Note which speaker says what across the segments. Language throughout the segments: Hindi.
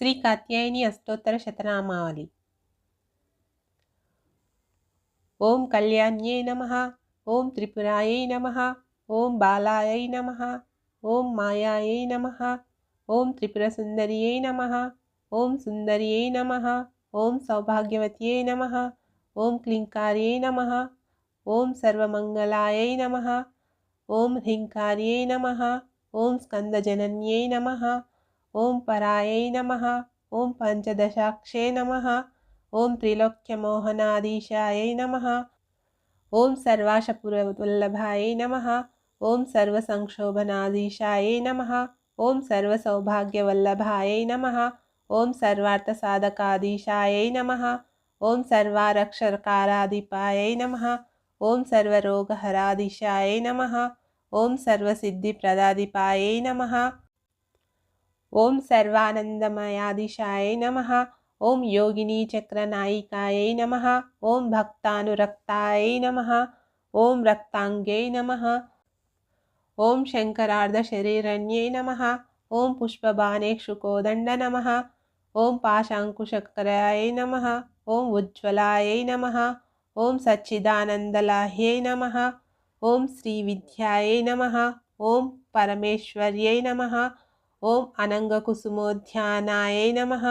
Speaker 1: శ్రీ కాత్యాయని అష్టోత్తర శతనామావళి ఓం కళ్యాణ్యై నమ ఓం త్రిపురాయై నమ ఓం బాలాయై నమ ఓం మాయాయై నమ ఓం త్రిపుర సుందరియై నమ ఓం సుందరియై నమ ఓం సౌభాగ్యవత్యై నమ ఓం క్లింకార్యై నమ ఓం సర్వమంగళాయై నమ ఓం హ్రీంకార్యై నమ ఓం స్కందజనన్యై నమ ओं पराय नम ओं पंचदशाक्षे नम ओं त्रिलोक्यमोहनाधीशायै नम ओं सर्वाशपुरवल्लभायै नम ओं सर्वसंक्षोभनाधीशायै नम ओं सर्वसौभाग्यवल्लभाय नम ओं सर्वार्थसाधकाधीशायै नम ओं सर्वारक्षकाराधिपायै नम ओं सर्वरोगहराधिशायै नम ओं सर्वसिद्धिप्रदाधिपाय नमः ॐ सर्वानन्दमयादिशायै नमः ॐ योगिनीचक्रनायिकायै नमः ॐ भक्तानुरक्तायै नमः ॐ रक्ताङ्गय नमः ॐ शङ्करार्धशरीरण्यै नमः ॐ पुष्पबाणेक्षुकोदण्ड नमः ॐ पाशाङ्कुशकराय नमः ॐ उज्ज्वलायै नमः ॐ सच्चिदानन्दलाह्यै नमः ॐ श्रीविद्यायै नमः ॐ परमेश्वर्यै नमः ओम अनङ्गकुसुमोध्यानाय नमः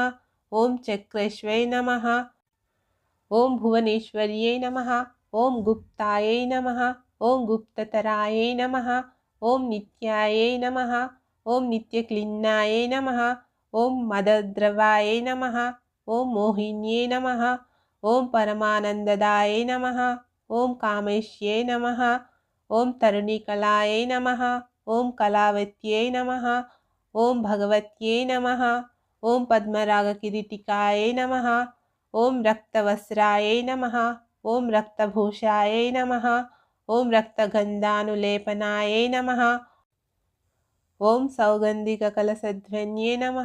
Speaker 1: ॐ चक्रेश्वै नमः ॐ भुवनेश्वर्यै नमः ॐ गुप्ताय नमः ॐ गुप्ततरायै नमः ॐ नित्यायै नमः ॐ नित्यक्लिन्नायै नमः ॐ मदद्रवायै नमः ॐ मोहिन्यै नमः ॐ परमानन्ददायै नमः ॐ कामेश्यै नमः ॐ तरुणीकलायै नमः ॐ कलावत्यै नमः ओम भगवत नम ओम पद्मरागकिरीटिकाय नम ओम रक्तवस्त्राय नम ओम रक्तभूषा नम ओम रक्तगन्धानुलेपनाय नम ओम सौगन्धिककलसध्वन्ये नम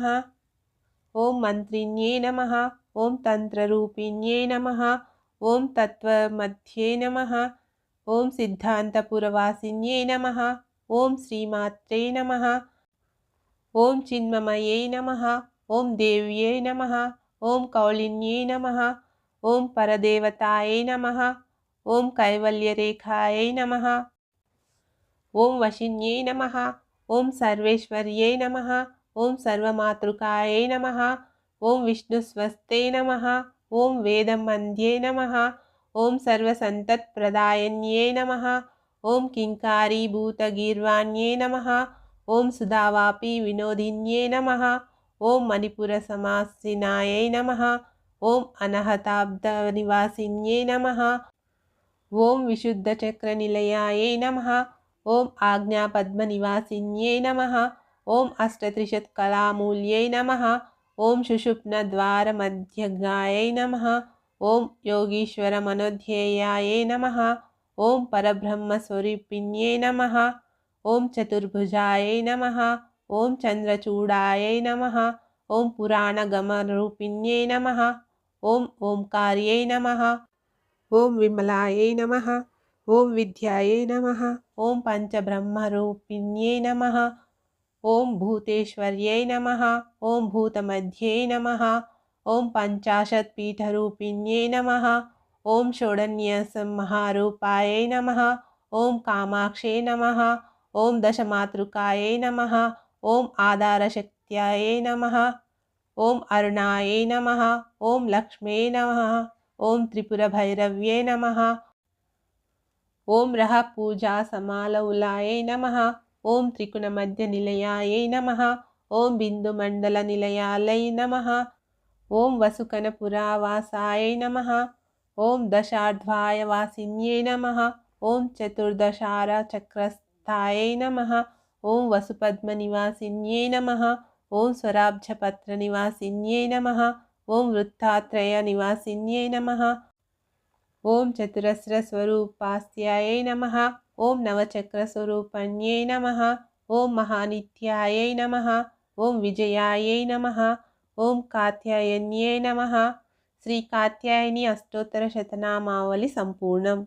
Speaker 1: ओम मंत्रिण्ये नम ओम तन्त्ररूपिण्ये नम ओम तत्त्वमध्ये नम ओम सिद्धांतपुरवासी नम ओम श्रीमात्रे नमः ॐ चिन्ममयै नमः ॐ देव्यै नमः ॐ कौलिन्यै नमः ॐ परदेवतायै नमः ॐ कैवल्यरेखायै नमः ॐ वशिन्यै नमः ॐ सर्वेश्वर्यै नमः ॐ सर्वमातृकायै नमः ॐ विष्णुस्वस्थ्यमः ॐ वेदमन्द्ये नमः ॐ सर्वसन्तप्रदायिन्ये नमः ॐ किङ्कारीभूतगीर्वाण्ये नमः ఓం సుధావాపి వినోదిన్యే నమ ఓం మణిపురసమాసినాయై నమ ఓం అనహతాబ్దనివాసిన్యే నమ ఓం విశుద్ధచక్రనిలయాయై నమ ఓం ఆజ్ఞాపద్మనివాసిన్యే నమ ఓం అష్టత్రిశత్కళామూల్యై నమ ఓం సుషుప్నద్వారమధ్యగాయై నమ ఓం యోగీశ్వరమనోధ్యేయాయై నమ ఓం పరబ్రహ్మస్వరూపిణ్యే నమ ओम चतुर्भुजा नम ओं चंद्रचूड़ा नम ओं पुराणगमरूपिण्यै नम ओं ओंकार्य नम ओं विमलाय नम ओं विद्याय नम ओं पञ्चब्रह्मरूपिण्यै नम ओं भूतेश्वर्य नम ओं भूतमध्य नम ओं पञ्चाशत्पीठरूपिण्यै नम ओं षोडन्यसंहारूपायै नम ओं कामाक्षे नमः ఓం దశమాతృకాయై నమ ఓం ఆధారశక్త్యాయై నమ ఓం అరుణాయై నమ ఓం లక్ష్మే నమ ఓం త్రిపుర భైరవ్యే నమ ఓం రహ పూజా సమాలౌలాయై నమ ఓం త్రికుణ మధ్య నిలయాయై నమ ఓం బిందుమండల నిలయాలై నమ ఓం వసుకనపురావాసాయై నమ ఓం దశార్ధ్వాయ వాసిన్యే నమ ఓం చతుర్దశార చక్రస్థాయై నమ. ఓం వసుపద్మ నివాసిన్యై నమ. ఓం స్వరాబ్జపత్ర నివాసిన్యై నమ. ఓం వృత్తాత్రయ నివాసిన్యై నమ. ఓం చతురస్రస్వరూపాస్యాయై నమ. ఓం నవచక్రస్వరూపణ్యై నమ. ఓం మహానిత్యాయై నమ. ఓం విజయాయై నమ. ఓం కాత్యాయన్యై నమ. శ్రీ కాత్యాయని అష్టోత్తర శతనామావళి సంపూర్ణం.